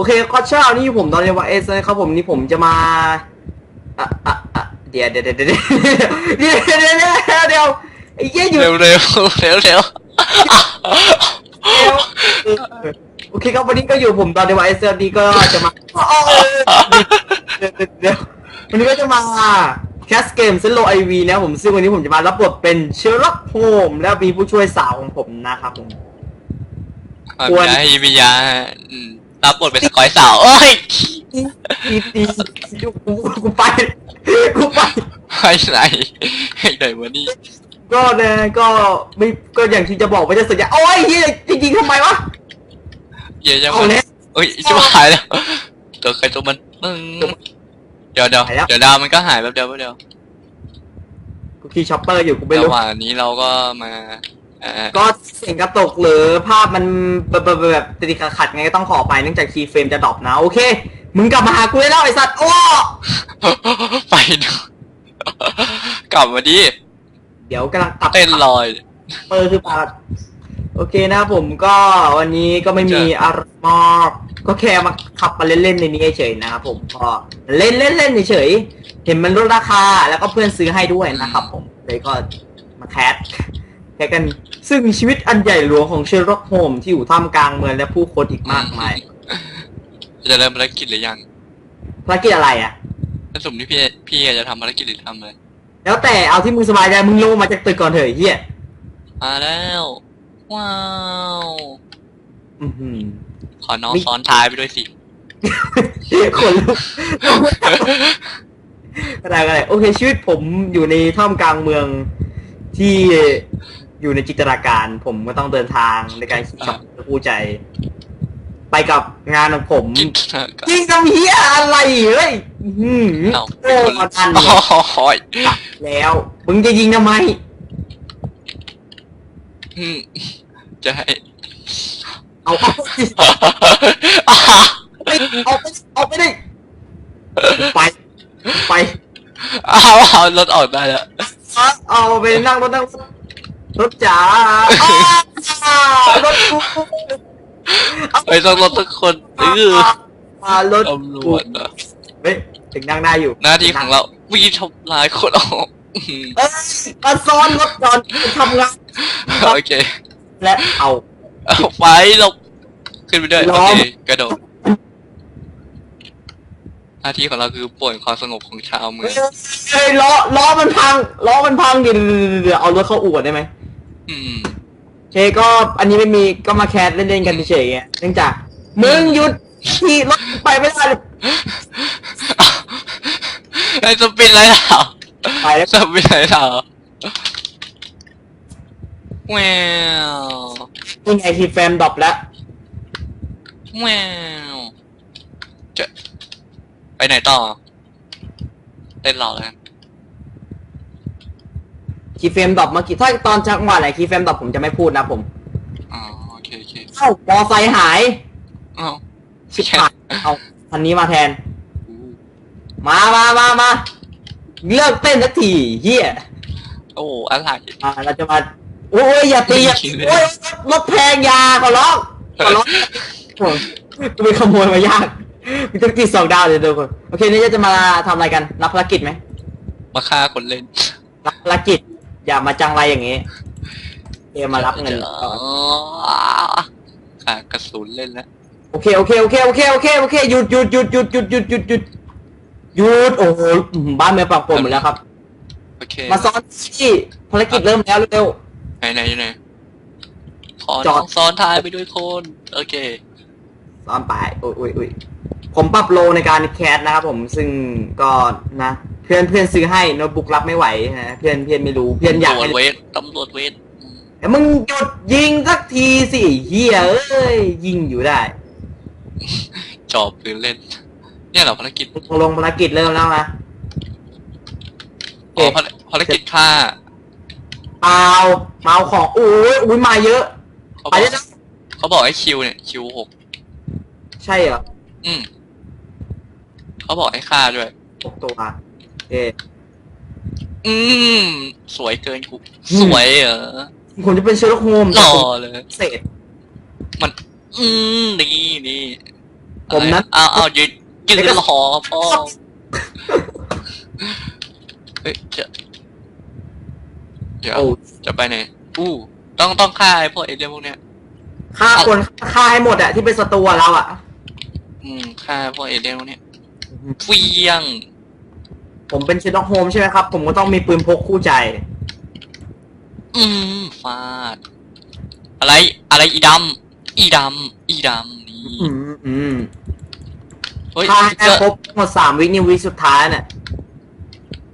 โอเคก็เช้านี่ผมตอนนี้ว่าเอสนะครับผมนี่ผมจะมาอะอะอะเดี๋ยวเดี๋ยวเดี๋ยวเดี๋ยวเดี๋ยวเดี๋ยวเดี๋ยวเดี๋ยวเดี๋ยวไอ้เหี้ยอยู่เร็วเร็วเร็วเร็วโอเคครับวันนี้ก็อยู่ผมตอนในวันเอสดีก็จะมาเดี๋ยวเดี๋ยววันนี้ก็จะมาแคสเกมเซนโลไอวีนะผมซึ่งวันนี้ผมจะมารับบทเป็นเชอร์ล็อกโฮมและมีผู้ช่วยสาวของผมนะครับผมควรมียาให้มียา รับบทเป็นสกอยสาวโอ้ยดีดีกูกูไปกูไปไปไหนไอ้ไหนวะนี่ก็นะก็ไม่ก็อย่างที่จะบอกว่าจะสัญญาโอ้ยเฮียจริงๆทำไมวะเหี้ยจะเอามาแล้ว เอ้ยจะมาหายแล้วตัวใครตัวมันมึงเดี๋ยวเดี๋ยวหายแล้ว เดี๋ยวดาวมันก็หายแป๊บเดียวแป๊บเดียวกูขี่ช็อปเปอร์อยู่กูไม่ระรู้หว่างนี้เราก็มาเอ่อ ก็เสียงกระตกหรือภาพมันแบบแบบแบบติดๆขัดๆไงก็ต้องขอไปเนื่องจากคีย์เฟรมจะดรอปนะ โอเค มึงกลับมาหากูได้แล้วไอ้สัตว์ โอ้ ไปดูกลับมาดิ เดี๋ยวกำลังตับเต้นลอยเปอร์คือปาดโอเคนะครับผมก็วันนี้ก็ไม่มีอะไรมากก็แค่มาขับมาเล่นๆในนี้เฉยๆนะครับผมก็เล่นเล่นๆเฉยๆเห็นมันลดราคาแล้วก็เพื่อนซื้อให้ด้วยนะครับผมเลยก็มาแคส แคสกัน ซึ่งชีวิตอันใหญ่หลวงของเชอร์ล็อกโฮมที่อยู่ท่ามกลางเมืองและผู้คนอีกมากมายจะเริ่มภารกิจหรือยังภารกิจอะไรอะถ้าสมมติพี่พี่จะทำภารกิจหรือทำอะไรแล้วแต่เอาที่มึงสบายใจมึงลงมาจากตึกก่อนเถอะไอ้เฮียมาแล้ว ว้าวอื้อหือ ขอน้องมี ซ้อนท้ายไปด้วยสิ ขนลุกก็ได้ก็ได้โอเคชีวิตผมอยู่ในท่ามกลางเมืองที่ อยู่ในจินตนาการ ผมก็ต้องเดินทางในการขี่ช็อปผู้ใจ ไปกับงานของผมกินเถอะก็จริงทำเฮียอะไรเฮ้ยอื้อหือเอ้าโอ้มาทันโอ้เนี่ยโหแล้วมึงจะยิงทำไมอืมจะให้เอาเอาสิไปเอาไปเอาไปดิไป ไป เอาเอารถออกได้แล้วเอาไปนั่งรถนั่ง รถรถจ๋าอ้าวรถกูไปต้องรถทุกคนเออมารถตำรกูวจอะเฮ้ยถึงนั่งได้อยู่หน้าที่ของเราวีทำลายคนออกอืมเอ้ยมาซ้อนรถก่อนไปทำงานโอเค และเอา เอาไปหลบขึ้นไปด้วยล้โออม เคกระโดดหน้าที่ของเราคือป่วนความสงบของชาวเมืองเฮ้ยล้อล้อมันพังล้อมันพังเดี๋ยวเดี๋ยวเอารถเข้าอู่ก่อนได้ไหมอืมโอ เคก็อันนี้ไม่มีก็มาแคสเล่นๆกันเฉยๆไงเนื่องจากมึงหยุดขี่รถไปไม่ได้เลยไอ้สปินไรเหรอไปแล้วสปินไรเหรอแววนี่ไงทีแฟมดรอปแล้วแววจะไปไหนต่อเต้นรอแล้วกัน คีย์เฟรมดรอปเมื่อกี้ถ้าตอนจังหวะไหนคีย์เฟรมดรอปผมจะไม่พูดนะผมอ๋อโอเคโอเคเอ้ามอไซค์หาย อ้าวชิบหายเอาคันนี้มาแทนอู้มามามามาเลิกเต้นสักทีเฮียโอ้อะไรอ่าเราจะมาโอ้ยอย่าตีอย่าโอ้ยรถแพงอยาขอร้องขอร้องโอ้ยกูไปขโมยมายากมีธุรกิจสองดาวเลยทุกคนโอเคนี่จะมาทำอะไรกันรับภารกิจไหมมาฆ่าคนเล่นรับภารกิจ อย่ามาจังไรอย่างงี้เอมารับเงินอ๋อฆ่ากระสุนเล่นแล้วโอเคโอเคโอเคโอเคโอเคโอเคหยุดหยุดหยุดหยุดหยุดหยุดหยุดหยุดหยุดโอ้โหบ้านเมืองปรับปรุงหมดแล้วครับโอเคมาซ้อนที่ภารกิจเริ่มแล้วเร็วไหนไหนอยู่ไหนขอจอดน้องซ้อนท้ายไปด้วยคนโอเคซ้อนไปอุ้ยอุ้ยอุ้ยผมปรับโลในการแคสนะครับผมซึ่งก็นะเพื่อนเพื่อนซื้อให้โน้ตบุ๊กรับไม่ไหวนะเพื่อนเพื่อนไม่รู้เพื่อนอยากตำรวให้จเวทตำรวจเวทอืมแต่มึงหยุดยิงสักทีสิเฮียเอ้ยยิงอยู่ได้จอบปืนเล่น เนี่ยเหรอภารกิจลงภารกิจเริ่มแล้วนะ อ๋อภารภารกิจฆ่าเปล่าเมาของอุ้ยอุ้ยมาเยอะ เขาบไปอกแล้วนะเขาบอกให้คิวเนี่ยคิวหกใช่เหรออืมเขาบอกให้ฆ่าด้วยหกตัว เออืม สวยเกินกูอืมสวยเหรอผมจะเป็นเชอร์ล็อกโฮมส์หล่อเลยเศษมัน อืมนี่นี่ผมนั้นเอาเอายืนยืนรอพ่อเฮ้ยจะเดี๋ยวโอ้จะไปไหนอู้ต้องต้องฆ่าไอ้พวกเอเลี่ยนพวกเนี้ยฆ่าคนฆ่าให้หมดอะที่เป็นศัตรูอะเราอะอืมฆ่าพวกเอเลี่ยนพวกเนี้ยเฟียง ผมเป็นเชนด็อกโฮมใช่ไหมครับ ผมก็ต้องมีปืนพกคู่ใจ อืมฟาด อะไร อะไรอีดำอีดำอีดำนี่อืมอืมเฮ้ยฆ่าให้เจอครบหมดสามวินี่วิสุดท้ายเนี่ย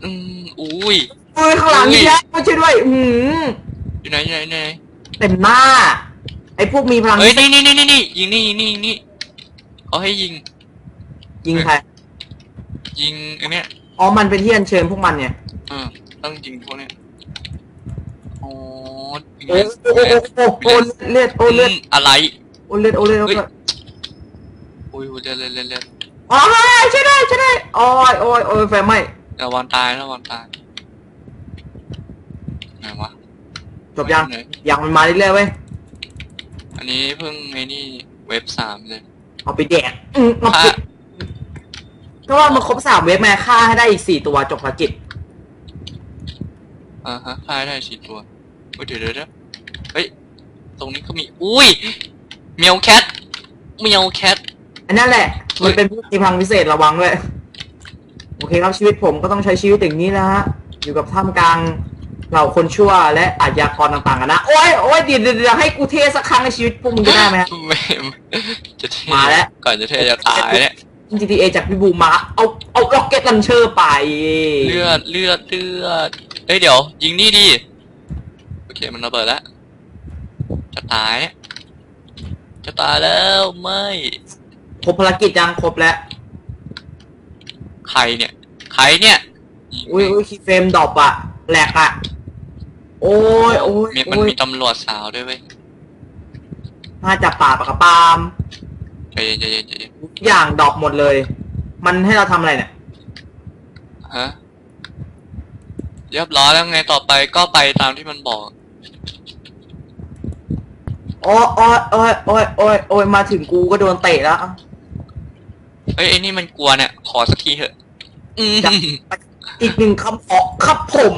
อืมอุ้ยเอ้ยข้างหลังอุ้ยนี่แหละไม่ใช่วย อืมอยู่ไหนอยู่ไหนอยู่ไหนเต็มหน้า ไอ้พวกมีพลังเฮ้ยนี่นี่นี่นี่นี่ยิงนี่ยิงนี่ยิงนี่เขาให้ยิงยิงใครยิงไอันเนี้ย อ๋อ มันเป็นที่อัญเชิญพวกมันเนี่ยอ่าต้องยิงพวกเนี้ยอ๋อยิงโอ้เลือดโอ้โอ้โอ้โอ้เลือดโอ้เลือดอืมอะไรโอ้เลือดโอ้เลือดโอ้เฮ้ยเลือดอุ้ยเลือดเลือดเลือดเลือดอ๋อใช่ได้ใช่ได้โอ้ยโอ้ยโอ้ยไฟไหม้ระวังตายระวังตายไหนวะจบยังไหนยังมันมาเรื่อยๆเว้ยอันนี้เพิ่งไอ้นี่เว็บสามเลยเอาไปแดกอืมเอาไป ฆ่าก็ว่ามันครบสามเว็บแม่ฆ่าให้ได้อีกสี่ตัวจบภารกิจ อ่าฮะฆ่าได้สี่ตัวเฮ้ยเดี๋ยวเดี๋ยวเดี๋ยวเฮ้ย ตรงนี้ก็มี อุ้ยเมียวแคทเมียวแคท อันนั่นแหละ เฮ้มันยเป็นผู้มีพลังพิเศษระวังด้วย โอเคครับชีวิตผมก็ต้องใช้ชีวิตอย่างนี้นะฮะ อยู่กับท่ามกลางเหล่าคนชั่วและอาชญากรต่างๆกันนะ โอ้ยโอ้ยเดี๋ยวเดี๋ยวเดี๋ยวให้กูเทสักครั้งในชีวิตพวกมึงจะได้ไหมฮะ ไม่จะเท่มาแล้ว ก่อนจะเท่จะตายเนี่ย GTA จากพี่บูมมาเอาเอาล็อกเก็ตลันเชอร์ไป เลือดเลือดเลือดเฮ้ยเดี๋ยว ยิงนี่ดิโอเคมันระเบิดแล้วจะตายเนี่ยจะตายแล้วไม่ครบภารกิจยังครบแล้ว ใครเนี่ย ใครเนี่ยยิงอุ้ยอุ้ยคีย์เฟรมดรอปอะแหลกอะโอ้ยโอ้ยมีมันโอ้ยมีตำรวจสาวด้วยเว้ยมาจับป่าปากกระปาม ใจเย็นใจเย็นใจเย็นทุกอย่างดรอปหมดเลย มันให้เราทำอะไรเนี่ย ฮะเรียบร้อยแล้วไงต่อไปก็ไปตามที่มันบอก โอ้ยโอ้ยโอ้ยโอ้ยโอ้ยโอ้ยมาถึงกูก็โดนเตะแล้วเฮ้ยไอ้นี่มันกลัวเนี่ย ขอสักทีเถอะ อืมจับอีกหนึ่งคำขอครับผม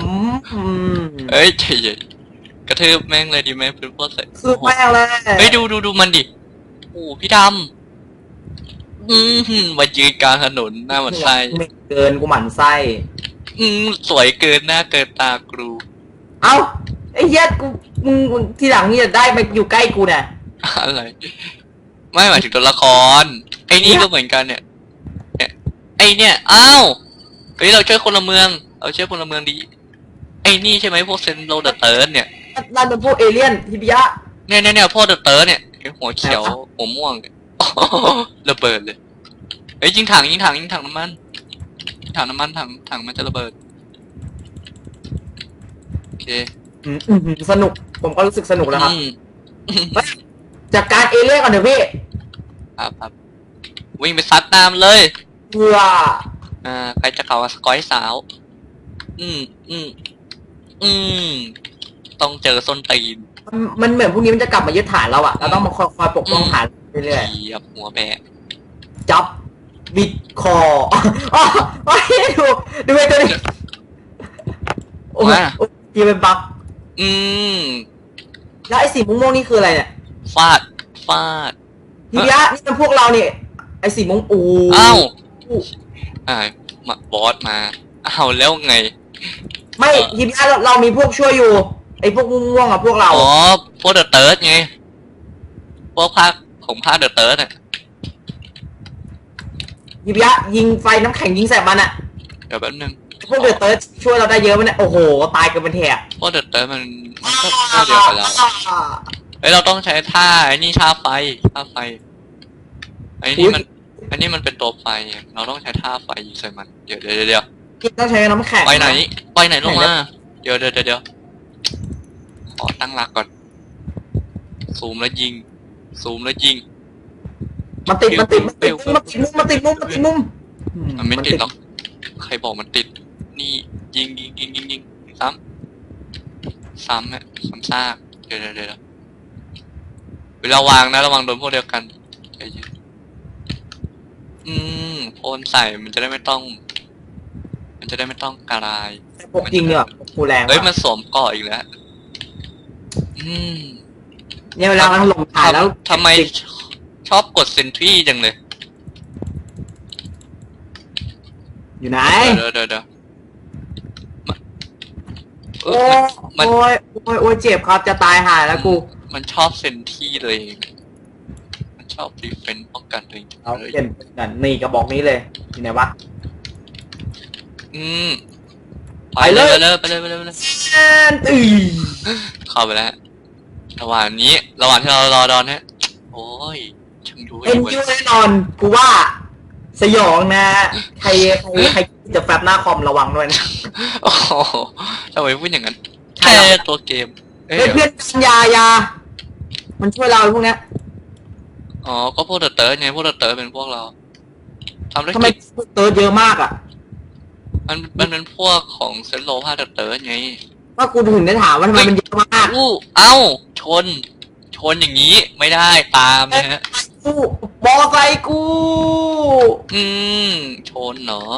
อืมเอ้ยใจเย็นกระทืบแม่งเลยดีไหมเป็นพวกใส่คือแม่งเลย เฮ้ยดูดูดูมันดิโอ้พี่ดำ อืมมายืนกลางถนนหน้าหมันไส้ไม่เกินกูหมั่นไส้ อืมสวยเกินหน้าเกินตากรูเอ้าไอ้เหี้ยกูมึงมึงทีหลังนี่จะได้มาอยู่ใกล้กูเนี่ยอะไร ไม่หมายถึงตัวละคร ไอ้นี่ก็เหมือนกันเนี่ยเนี่ยไอ้เนี่ยอ้าวเฮ้ยเราช่วยคนละเมือง เราช่วยคนละเมืองดี ไอ้นี่ใช่ไหมพวกเซนโรเดอะเติร์นเนี่ยนั่นเป็นพวกเอเลี่ยนทิพยะเนี่ยเนี่ยเนี่ยพวกเดอะเติร์นเนี่ยไอ้หัวเขียวครับหัวม่วงเนี่ย ระเบิดเลยเอ้ยยิงถังยิงถังยิงถังน้ำมันยิงถังน้ำมันถังถังมันจะระเบิดโอเคอืมอื้อหือสนุก ผมก็รู้สึกสนุกแล้วครับ อืมจากการเอเลี่ยนก่อนเถอะพี่ครับครับวิ่งไปซัดน้ำเลย เพื่ออ่าใครจะเก่ากับสกอยสาว อืมอืมอืมต้องเจอส้นตีน มันมันเหมือนพวกนี้มันจะกลับมายึดฐานเราอะเราต้องมาคอยคอยปกป้องฐาน เรื่อยเหยียบหัวแบะๆจับบิดคออ๋อโอ้ยดูดูไอ้ตัวนี้โอ้ยโอ้ยยีเป็นบั๊กอืมแล้วไอ้สีม่วงๆนี่คืออะไรเนี่ยฟาดฟาดทีเนี้ยนี่เป็นพวกเราเนี่ยไอ้สีม่วงอูอ้าวอ่ามาบอสมาอ้าวแล้วไง ไม่ทีเนี้ยเราเรามีพวกช่วยอยู่ไอ้พวกม่วงๆอะพวกเราอ๋อพวกเดอะเติร์ดไงพวกภาค ของภาคเดอะเติร์ดอะทีเนี้ยยิงไฟน้ำแข็งยิงใส่มันอะเดี๋ยวแป๊บนึงพวกเดือดเติร์ดช่วยเราได้เยอะไหมเนี่ยโอ้โห ตายกันเป็นแถบพวกเดอะเติร์ดมันมันก็พวกเดียวกันแล้วเอ้ยเราต้องใช้ท่าไอ้นี่ท่าไฟท่าไฟไอ้นี่มันอันนี้มันเป็นตัวไฟไงเราต้องใช้ท่าไฟยิงใส่มันเดี๋ยวเดี๋ยวเดี๋ยวเดี๋ยวที่ต้องใช้น้ำแข็งไปไหน ไปไหนลงมาเดี๋ยวเดี๋ยวเดี๋ยวเดี๋ยวขอตั้งหลักก่อนซูมแล้วยิง ซูมแล้วยิง มันติดมันติดมันติดมันติดมุมมันติดมุมมันติดมุมมันไม่ติดหรอกใครบอกมันติด นี่ยิงยิงยิงยิงยิงซ้ำซ้ำฮะซ้ำซากเดี๋ยวเดี๋ยวเดี๋ยวเวลาวางนะระวังโดนพวกเดียวกันใจเย็นอืมพ่นใส่มันจะได้ไม่ต้อง มันจะได้ไม่ต้องกระไรายแต่พวกจริงเนี่ยพวกกูแรงเฮ้ยว่ะมันสวมเกาะอีกแล้ว อืม เนี่ยเวลามันถล่มถ่ายแล้วทำไมชอบกดเซนทรีจังเลย อยู่ไหน เดี๋ยวเดี๋ยวเดี๋ยวเอโอ้อมันโอ้ยโอ้ยโอ้ยเจ็บครับจะตายหายแล้วกู มันชอบเซนทรีเลย มันชอบดีเฟนต์ป้องกันตัวเองเอาเลยเปลี่ยนกันนี่กระบอกนี้เลยอยู่ไหนวะ อืม ไปเลย ไปเลย ไปเลย ไปเลยไปเลยแอนตีเข้าไปแล้ว ระหว่างนี้ ระหว่างที่เรารอดอนเนี่ยโอ้ยช่างดูเอ็นเว้ยยูแน่นอนกูว่า สยองนะ ใครใครใครจะแฟบหน้าคอมระวังด้วยนะโอ้โหทำไมพูดอย่างนั้นใช่แค่ครับตัวเกมเอ้ยเฮ้ยเดี๋ยวเพื่อนยายา มันช่วยเราไอ้พวกเนี้ยอ๋อ ก็พวกเดอะเติร์ดไงพวกเดอะเติร์ดเป็นพวกเราทำธุรทำไมกิจเติร์ดเยอะมากอะ มันมันเป็นพวกของเซนโลพาเดอะเติร์ดไง ว่ากูถึงได้ถามว่าทำไมมันเยอะมากอู้เอ้า ชน ชนอย่างนี้ไม่ได้ตามนะฮะกูบอไซค์กู อืม ชนเนาะ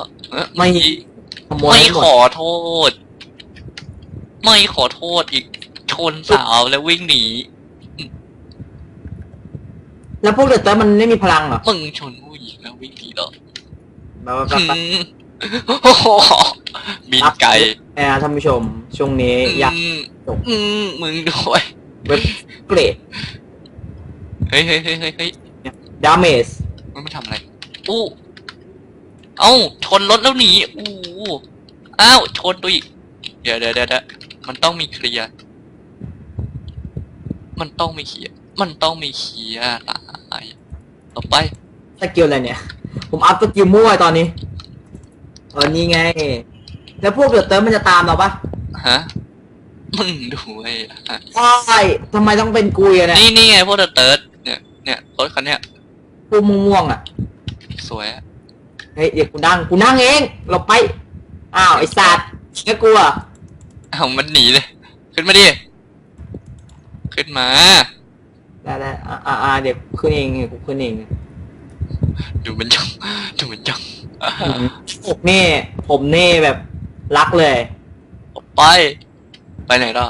ไม่ขโมยไม่ให้หมขดอโทษ ไม่ขอโทษอีก ชนสาวแล้ววิ่งหนี แล้วพวกเดอะเติร์ดมันไม่มีพลังเหรอมึงชนผู้หญิงแล้ววิ่งหนีเหรอแบบว่าแบบว่าอืมโอ้โห บินไกลแอร์ท่านผู้ชม ช่วงนี้อยากอืมจบอืมมึงด้วยเว็บเกรดเฮ้ยเฮ้ยเฮ้ยเฮ้ยเฮ้ยดาเมจมันไม่ทำอะไร อู้เอ้าชนรถแล้วหนีอู้อ้าวชนตัวอีกเดี๋ยวเดี๋ยวเดี๋ยวเดี๋ยวมันต้องมีเคลียร์มันต้องมีเคลียร์มันต้องมีเคลียร์ตายต่อไปสกิลอะไรเนี่ย ผมอัพสกิลมั่วตอนนี้เออนี่ไง แล้วพวกเดอะเติร์ดมันจะตามเราปะฮะมึงดูไอ้ฮะใช่ทำไมต้องเป็นกูอะเนี่ยนี่นี่ไงพวกเดอะเติร์ดเนี่ยเนี่ยรถคันเนี้ยกูม่วงๆอะสวยอะเฮ้ยเดี๋ยวกูนั่งกูนั่งเองเราไปอ้าวไอ้สัตว์แค่กูอะเอามันหนีเลย ขึ้นมาดิขึ้นมา ได้ได้อ่าอ่าอ่าเดี๋ยวกูขึ้นเองกูขึ้นเองดูมันจ้องดูมันจ้องผมนี่ผมนี่แบบ รักเลยออกไป ไปไหนต่อ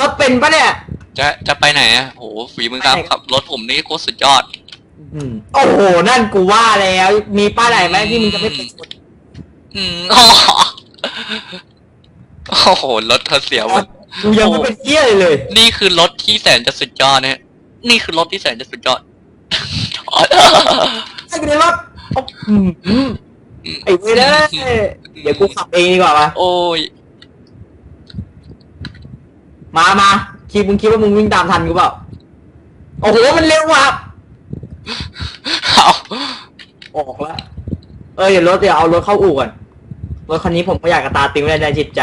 ก็เป็นปะเนี่ย จะจะไปไหนอะโหฝีมือการขับรถผมนี่โคตรสุดยอด อืมโอ้โห นั่นกูว่าแล้ว มีป้ายไหนไหมที่มึงจะไม่เป็นคนอืมอ๋อโอ้โหรถเธอเสียหมด กูยังไม่เป็นเที่ยเลยเลยนี่คือรถที่แสนจะสุดยอดเนี่ยนี่คือรถที่แสนจะสุดยอด ไอ้กูในรถโอ้อืมอืม ไอ้เว้ยเด้อเดี๋ยวกูขับเองดีกว่าปะโอ้ย มามาคิดมึงคิดว่ามึงวิ่งตามทันกูเปล่า โอ้โห มันเร็วว่ะเอาออกแล้ว เออเดี๋ยวรถเดี๋ยวเอารถเข้าอู่ก่อน รถคันนี้ผมก็อยากกระตาติ้งไว้ในจิตใจ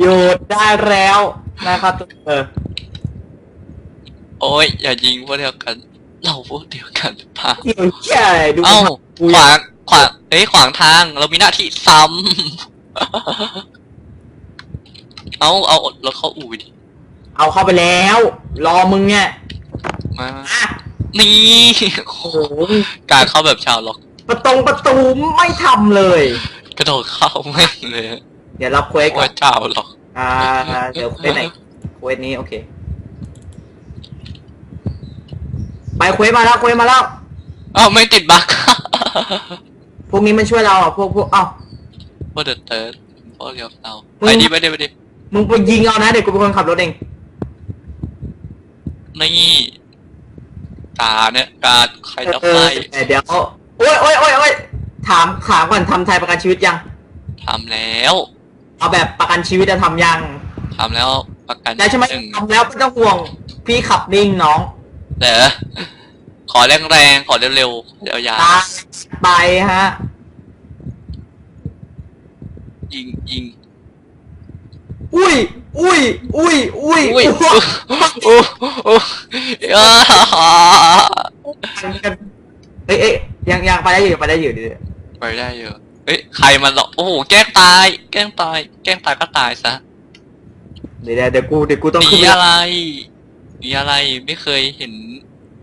หยุดได้แล้วนะครับ เออ โอ้ย อย่ายิงพวกเดียวกัน เราพวกเดียวกันหรือเปล่าเที่ยวเที่ยอะไรดูเอ้ากูขวางขวางเอ้ยขวางทาง เรามีหน้าที่ซ้ำเอาเอารถเข้าอู่ดิเอาเข้าไปแล้ว รอมึงเนี่ยมาอะนี่โอ้โอ้โหโหการเข้าแบบชาวล็อก ประตงประตูไม่ทำเลย กระโดดเข้าไม่งเลย เดี๋ยวรับเควสก่อว่านเจ้าล็อก อ่า เดี๋ยวเควสไหนเควสนี้โอเค ไปเควสมาแล้วเควสมาแล้วเอ้าไม่ติดบั๊ก พวกนี้มันช่วยเราอะพวกพวกเอ้าพวกเดอะเติร์ดพวกเดียวเรามึง ไปดิไปดิไปดิมึงไปยิงเอานะเดี๋ยวกูเป็นคนขับรถเองนี่ตาเนี่ยการใครจะเอไฟอแต่เดี๋ยวโอ้ยโอ้ยโอ้ยโอ้ยถามถามก่อนทำไทยประกันชีวิตยัง ทำแล้วเอาแบบประกันชีวิตจะทำยัง ทำแล้วประกันได้ใช่ไหมหนึ่งทำแล้วไม่ต้องห่วง พี่ขับนิ่งน้อง เด้อขอแรงๆ ขอเร็วๆ เดี๋ยวยาตามไปฮะยิงยิงอุ้ย อุ้ย อุ้ย อุ้ยอุ้ยโอ้โหโอ้โอ้อ้าเอ้ยเอ้ยยังยังไปได้อยู่ยังไปได้อยู่ดิไปได้เยอะเฮ้ยใครมันหรอกโอ้โหแกล้งตาย แกล้งตาย แกล้งตายก็ตายซะเดี๋ยวเดี๋ยวเดี๋ยวกูเดี๋ยวกูต้องหนีขึ้นไปอะไร หนีอะไรไม่เคยเห็น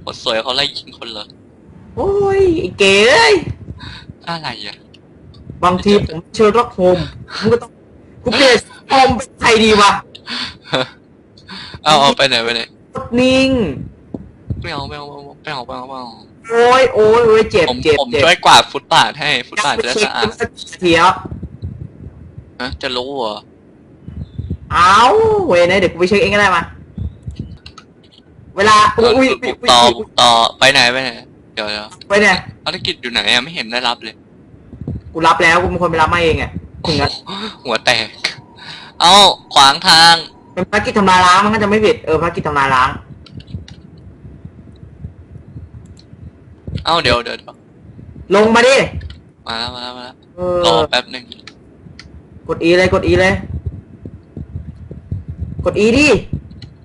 คนสวยเขาไล่ยิงคนเหรอ โอ้ยไอ้เก๋เอ้ยอะไรอะ บางทีผมเชิญรักโฮมกูก็ต้องกูเปลี่ยนโฮมเป็นใครดีวะเอาเอาไปไหนไปไหนกดนิ่ง ไม่เอาไม่เอาไม่เอาไม่เอาไม่เอาโอ้ยโอ้ยโอ้ยเจ็บผมเจ็บผมเจ็บช่วยกวาดฟุตบาทให้ ฟุตบาทจะได้เช็คสะอาดเทียบฮะจะรู้เหรอ เอาเว้ยนะเดี๋ยวกูไปเช็คเองก็ได้มา เวลาเออุ้อยอุ้ยบุอุ้กยต่อบุกต่อไปไหนไปไหนเดี๋ยวเดี๋ยวไปเนี่ยภารกิจอยู่ไหนอะไม่เห็นได้รับเลยกูรับแล้วกูเป็นคนไปรับมาเองอะถึงแล้วหัวแตก เอาขวางทางเป็นภารกิจทำลายล้างมันก็จะไม่ผิดเออภารกิจทำลายล้าง เอาเดี๋ยวเดี๋ยวเดี๋ยวลงมาดิมาแล้วมาแล้วมาแล้วเอรออแป๊บหนึ่งกดอีเลยกดอีเลย กดอีดิ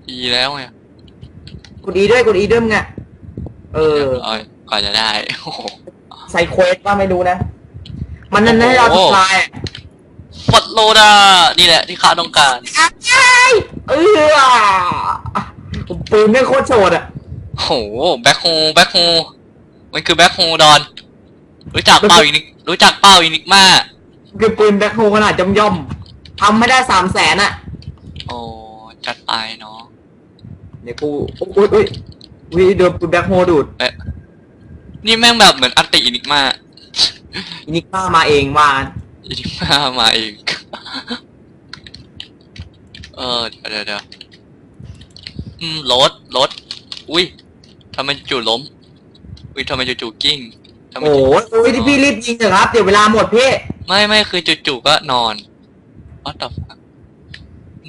ดีแล้วไง กดอีด้วยกดอีด้วยมึงอะเออเรียบร้อยกว่าจะได้โอ้โหใส่เควสว่าไม่รู้นะ มันนั่นให้เราโอ้โหทำลายฟอดโลดานี่แหละที่ข้าต้องการเออผมปืนไม่งโคตรโฉดอะโอ้โหแบ็คโฮแบ็คโฮมันคือแบ็คโฮดอน รู้จักเป้าอินิกรู้จักเป้าอินิกมาคือปืนแบ็คโฮขนาดย่อมย่อมๆทำไม่ได้สามแสนอะ โอ้จัดไปเนาะ เดี๋ยวกูอุ้ยอุ้ยอุ้ยโดนปืนแบ็คโฮดูดนี่แม่งแบบเหมือนอันติอินิกมาอินิก้ามาเองว่าอินิกมามาเองเออเดี๋ยวเดี๋ยวเดี๋ยวอืมรถรถอุ้ยทำไมจู่ๆล้มอุ้ยทำไมจู่ๆกิ้งทำไมโอ้จู่ยโอ้ยที่พี่รีบยิงเถอะครับ เดี๋ยวเวลาหมดพี่ไม่ไม่คือจู่ๆก็นอนวัดตับ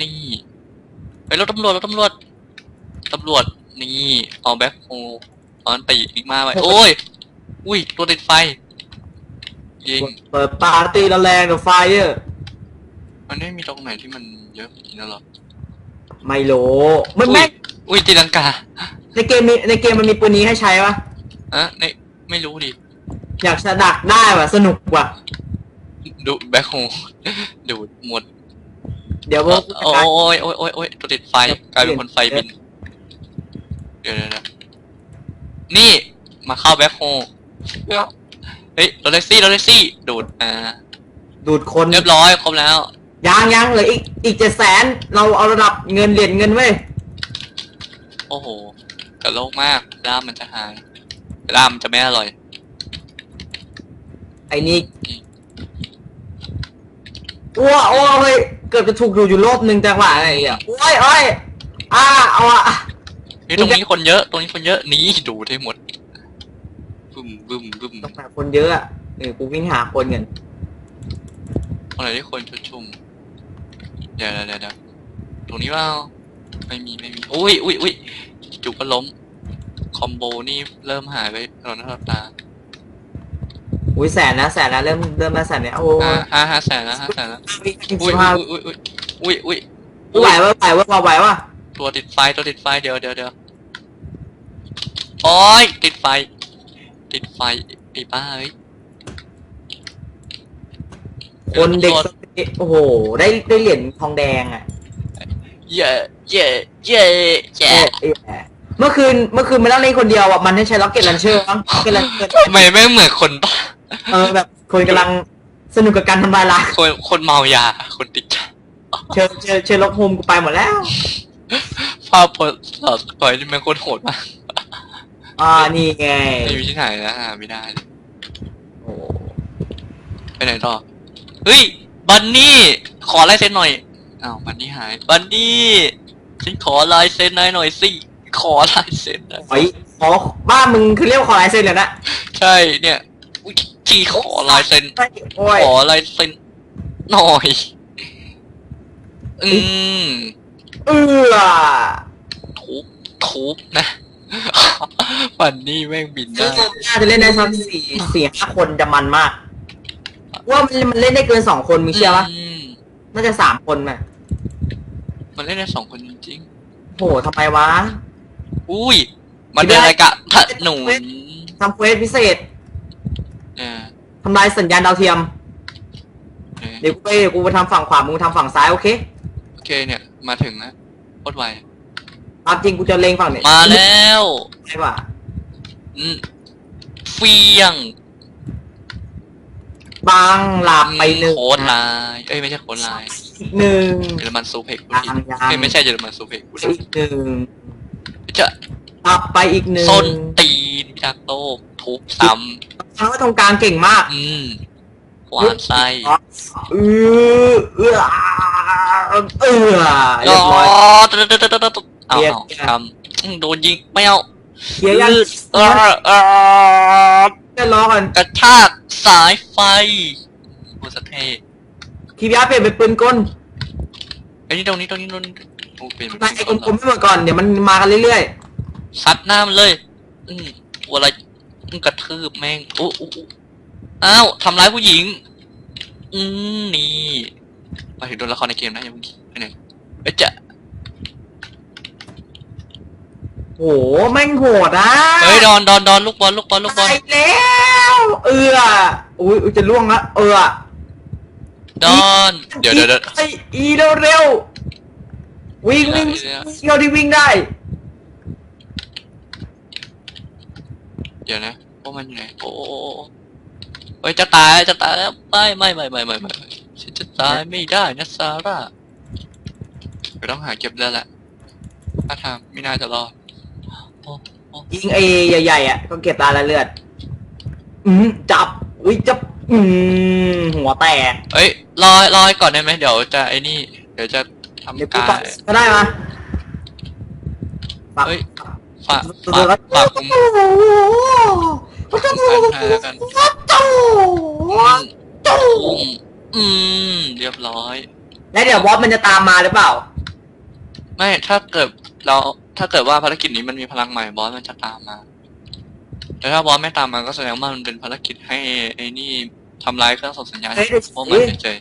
นี่ไปรถตำรวจรถตำรวจ ตำรวจนี่เอาแบ็คโฮตอนตีนิกมาไปโอ้ย อุ้ยตัวติดไฟ ยิง เปิดปาร์ตี้ละแรงเดอะไฟเออร์มันไม่มีตรงไหนที่มันเยอะจริงแล้วหรอไม่รู้มันแม่งอุ้ยตีลังกาในเกมมีในเกมมันมีปืนนี้ให้ใช้ปะอะในไม่รู้ดิ อยากจะดักได้ว่ะ สนุกว่ะ ดูแบ็คโฮดูดหมด เดี๋ยวพโอ้วกยโอ้ยโอ้ยโอ้ยตัวติดไฟกลายเป็นคนไฟบิน เดี๋ยวเดี๋ยวเดี๋ยวนี่มาเข้าแบ็คโฮเฮ้ยรถแท็กซี่รถแท็กซี่ดูดอ่าดูดคนเรียบร้อยครบแล้วยังยังเหลืออีกอีกเจ็ดแสนเราเอาระดับเงินเหรียญเงินเว้ยโอ้โหกระโลกมากด้ามมันจะหายด้ามมันจะไม่อร่อย ไอ้นี่อ้วอ้วเฮ้ยเกือบจะถูกดูดอยู่รอบหนึ่งจังหวะอะไรอะโอ้ยโอ้ยอ่าเอาอะ นี่ตรงนี้คนเยอะ ตรงนี้คนเยอะหนี่ดูดให้หมดบึ้มบึ้มบึ้มต้องหาคนเยอะอะเออกูวิ่งหาคนกันอะไรที่คนชุมชุมเดี๋ยวเดี๋ยวเดี๋ยวเดี๋ยวตรงนี้ว่าไม่มีไม่มีอุ้ยอุ้ยอุ้ยจุกก็ล้ม คอมโบนี่เริ่มหายไปตอนหน้าตาอุ้ยแสนนะแสนนะเริ่มเริ่มมาแสนเนี่ยโอ้อ่ายห้าห้าแสนแล้วห้าแสนแล้วอุ้อุ้ยยอุ้ยอุ้ยอุ้ยอุ้ยไหววะไหววะไหววะตัวติดไฟตัวติดไฟเดี๋ยวเดี๋ยวเดี๋ยว โอ้ยติดไฟ ติดไฟไอ้บ้าเอ้ยคนเด็กโอ้โห ได้ได้เหรียญทองแดงอะ เย่เย่เย่เย่เออเมื่อคืนเมื่อคืนมันเล่นเล่นคนเดียวอะ มันให้ใช้ล็อกเก็ตลันเชอร์มั้งล็อกเก็ตลันเชอร์ทำไมแม่งเหมือนคนบ้า เออแบบคนกำลังสนุกกับการทำลายล้างคนคนเมายา คนติดยาเชิญเชิญเชิญล็อกโฮมกูไปหมดแล้วภาพพอสอดปล่อยนี่แม่งโคตรโหดมาก อ่านี่ไงไม่มีที่ไหนนะหาไม่ได้เลยโอ้ไปไหนต่อเฮ้ยบันนี่ขอลายเซ็นหน่อยอ้าวบันนี่หาย บันนี่ฉันขอลายเซ็นนายหน่อยสิขอลายเซ็นหน่อยขอขอบ้านมึงคือเรียกว่าขอลายเซ็นเลยนะใช่เนี่ยอุ๊ยจีขอลายเซ็น โอ้ยขอลายเซ็นหน่อย อืมเออทุบทุบนะ บันนี่แม่งบินซึ่ได้งน่าจะเล่นได้สักสี่สี่ห้าคนจะมันมาก ว่ามันมันเล่นได้เกินสองคนมึงเชื่อปะมน่าจะสามคนน่ะมันเล่นได้สองคนจริงโหทำไมวะ ๆ อุ้ย มันเป็นอะไรกะถนนทำเควสพิเศษเออทำลายสัญญาณดาวเทียมโอเคเดี๋ยวกูไปเดี๋ยวกูไปทำฝั่งขวามึงทำฝั่งซ้ายโอเค โอเคเนี่ย มาถึงนะโคตรไว ตามจริงกูจะเล็งฝั่งเนี่ยมาแล้วใช่ป่ะอืมฟียงบังหลับไปหนึ่งโค้ดลายเอ้ยไม่ใช่โค้ดลายอีกหนึ่งเยอรมันซูเพกยังยังเอ้ยไม่ใช่เยอรมันซูเพกอีกหนึ่งจะหลับไปอีกหนึ่งส้นตีนพิทักษ์โลกทุบซ้ทั้งว่าตรงกลางเก่งมากำอืมหวานไส้เออเออเออเรีอ๋ยอบร้อย ตึ๊ดตึ๊ดตึ๊ดตึ๊ดตึ๊ดเอาเรียกเอาทำอืมโดนยิงไม่เอาเคลียร์ยังเออเออเดี๋ยวรอก่อนกระชากสายไฟกูสะเททีวีอาร์เปลี่ยนเป็นปืนกลไอ้นี่ตรงนี้ตรงนี้ตรงนี้โอ้เป็นนายไอ้กลมๆให้หมดก่อนเดี๋ยวมันมากันเรื่อยซัดหน้ามันเลย อืมกลัวอะไรอืมกระทืบแม่งโอ้โอ้โอ้อ้าวทำร้ายผู้หญิง อืมนี่มาถึงโดนละครในเกมนะยังไม่คิดไปไหนเอ้ยจะ ๆ โหแม่งโหดอะเฮ้ยดอนดอนดอนลูกบอลลูกบอลลูกบอลตายแล้ว เอออุ้ยอุ๊ยจะล่วงละเออดอนเดี๋ยวเดี๋ยวเดี๋ยวไออีเร็วเร็วๆวิ่งวิ่งเดี๋ยววิ่งเราที่วิ่งได้ เดี๋ยวนะพวกมันอยู่ไหนโอ้โอ้โอ้โอ้เฮ้ยจะตายจะตายแล้วไม่ไม่ไม่ไม่ไม่ไม่ฉันจะตายไม่ได้นะซาร่าก็ต้องหาเก็บแล้วแหละถ้าทางไม่น่าจะรอดโอ้โอ้ ยิงไอ้ใหญ่ๆอะก็เก็บตาละเลือด อืมจับ อุ้ยจับ อืมหัวแตกเอ้ยรอรอให้ก่อนได้ไหมเดี๋ยวจะไอ้นี่ เดี๋ยวจะเดี๋ยวทำกูการตัดก็ได้มาปักเฮ้ย ฝากเดี๋ฝากยวฝากคุมโอ้โหโอ้โหคุมการแพ้กันโอ้โหอืมอืม เรียบร้อย แล้วเดี๋ยวบอสมันจะตามมาหรือเปล่า ไม่ถ้าเกิดเรา ถ้าเกิดว่าภารกิจนี้มันมีพลังใหม่บอสมันจะตามมาแต่ถ้าบอสไม่ตามมาก็แสดงว่ามันเป็นภารกิจให้ไอ้นี่ทำลายเครื่องส่งสัญญาณเฮ้ยเดี๋ยวพวกมันเฉย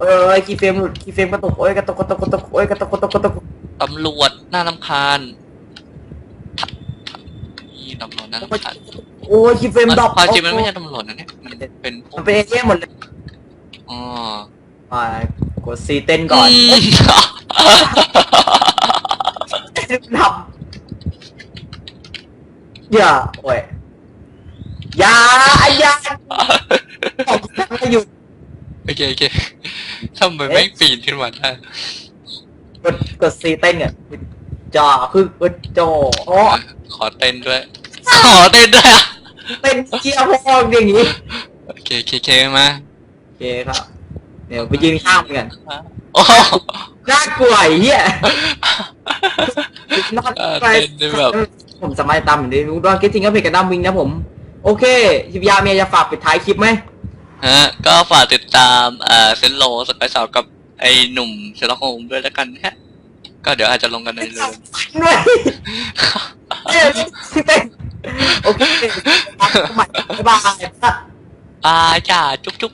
เออคีย์เฟรมหลุดคีย์เฟรมกระตุกโอ้ยกระตุกกระตุกกระตุกโอ้ยกระตุกกระตุกกระตุกๆตำรวจน่ารำคาญนี่ตำรวจน่ารำคาญโอ้ยคีย์เฟรมดรอปความจริงมันไม่ใช่ตำรวจนะเนี่ยมันเป็นพวมักนเป็นเอเจนต์หมดเลยอ๋อ อ่ากดซีเต้นก่อนอืม ทำอย่าโอ้ยอย่าอย่าของฉันอยู่โอเคโอเคทำไมแม่งปีนขึ้นมาได้กดกดซีเต้นเนี่ยจ่อคือกดจ่ออ๋อขอเต้นด้วย ขอเต้นด้วยอะเต้นเชี่ยพวกอย่างนี้โอเคโอเคโอเคมาโอเคครับ เดี๋ยวไปยืนข้างกันโอ้ น่ากลัวไอ้เหี้ยนอนเออไปเต้นด้วยแบบผมสมัยตามเหมือนเดิมดอนเกตติ้งก็เพจกันดั้มวิงนะผม โอเคยิบยาเมียจะฝากปิดท้ายคลิปไหมฮะ ก็ฝากติดตามเอ่อเซนโลสกายสาวกับไอ้หนุ่มเชลล็อกโฮมด้วยแล้วกันฮะ ก็เดี๋ยวอาจจะลงกันในเร็วด้วยเอ้ยพี่เป็นโอเคใหม่บ๊ายบายๆอ่าจ้าจุ๊บจุ๊บ